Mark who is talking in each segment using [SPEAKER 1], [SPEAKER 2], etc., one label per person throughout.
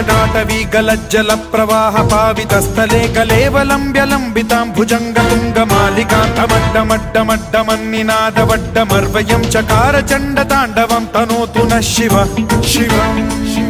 [SPEAKER 1] జటాటవీ గలజ్జల ప్రవాహ పావితస్థలే కలేవలంబ్యలంబితాం భుజంగతుంగమాలికాంతమడ్డమడ్డమడ్డమన్నినాదవడ్డమర్వయం చకార చండ తాండవం తనోతు నశివ శివ శివ.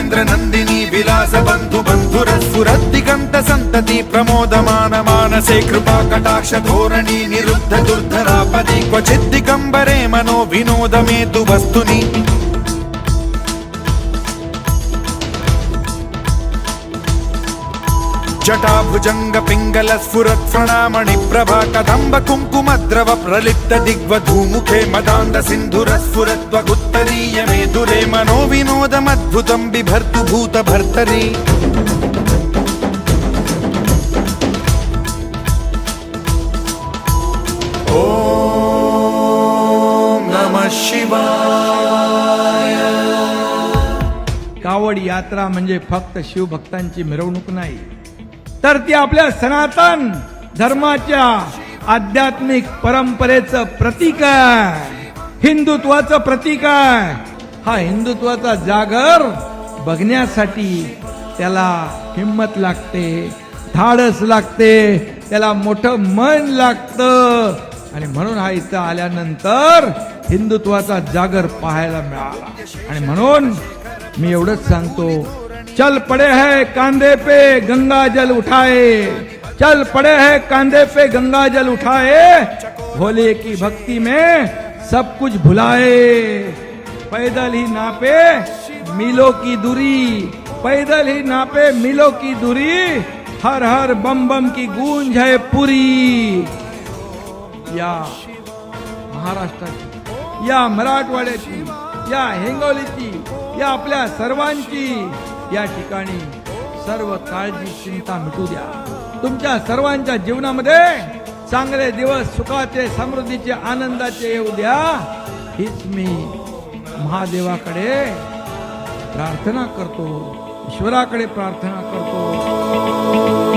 [SPEAKER 1] రాఘవేంద్ర నందిని విలాస బంధు బంధురస్ఫురద్దిగంత సంతతి ప్రమోదమాన మానసే కృపా కటాక్ష ధోరణి నిరుద్ధ దుర్ధరాపది క్వచిద్ది కంబరే మనో వినోదమే తు వస్తుని జటాభుజంగ పింగళ స్ఫురత్సణామణి ప్రభా కదంబ కుంభ कुङ्कुमद्रव प्रलिप्त दिग्वधूमुखे मदान्द सिन्धुर स्फुरत्वगुत्तरीय मेधुरे मनो विनोदमद्भुतं बिभर्तु भूत भर्तरि। ॐ नमः शिवाय।
[SPEAKER 2] कावड यात्रा म्हणजे फक्त शिवभक्तांची मिरवणूक नाही तर ती आपल्या सनातन धर्माच्या आध्यात्मिक परंपरेचं प्रतीक आहे. हिंदुत्वाचं प्रतीक आहे. हा हिंदुत्वाचा जागर बघण्यासाठी त्याला हिंमत लागते धाडस लागते त्याला मोठं मन लागतं. आणि म्हणून हा इथं आल्यानंतर हिंदुत्वाचा जागर पाहायला मिळाला. आणि म्हणून मी एवढंच सांगतो चल पड़े है कांदे पे गंगा जल उठाए. चल पड़े है, कांधे पे गंगा जल उठाए। भोले की भक्ति में सब कुछ भुलाए। पैदल ही नापे मिलो की दूरी। पैदल ही नापे मिलो की दूरी। हर हर बम बम की गूंज है पूरी। या महाराष्ट्राची या मराठवाड्याची या हिंगोलीची या आपल्या सर्वांची, या ठिकाणी सर्व काळजी चिंता मिटू द्या। तुमच्या सर्वांच्या जीवनामध्ये चांगले दिवस सुखाचे समृद्धीचे आनंदाचे येऊ द्या. हीच मी महादेवाकडे प्रार्थना करतो ईश्वराकडे प्रार्थना करतो.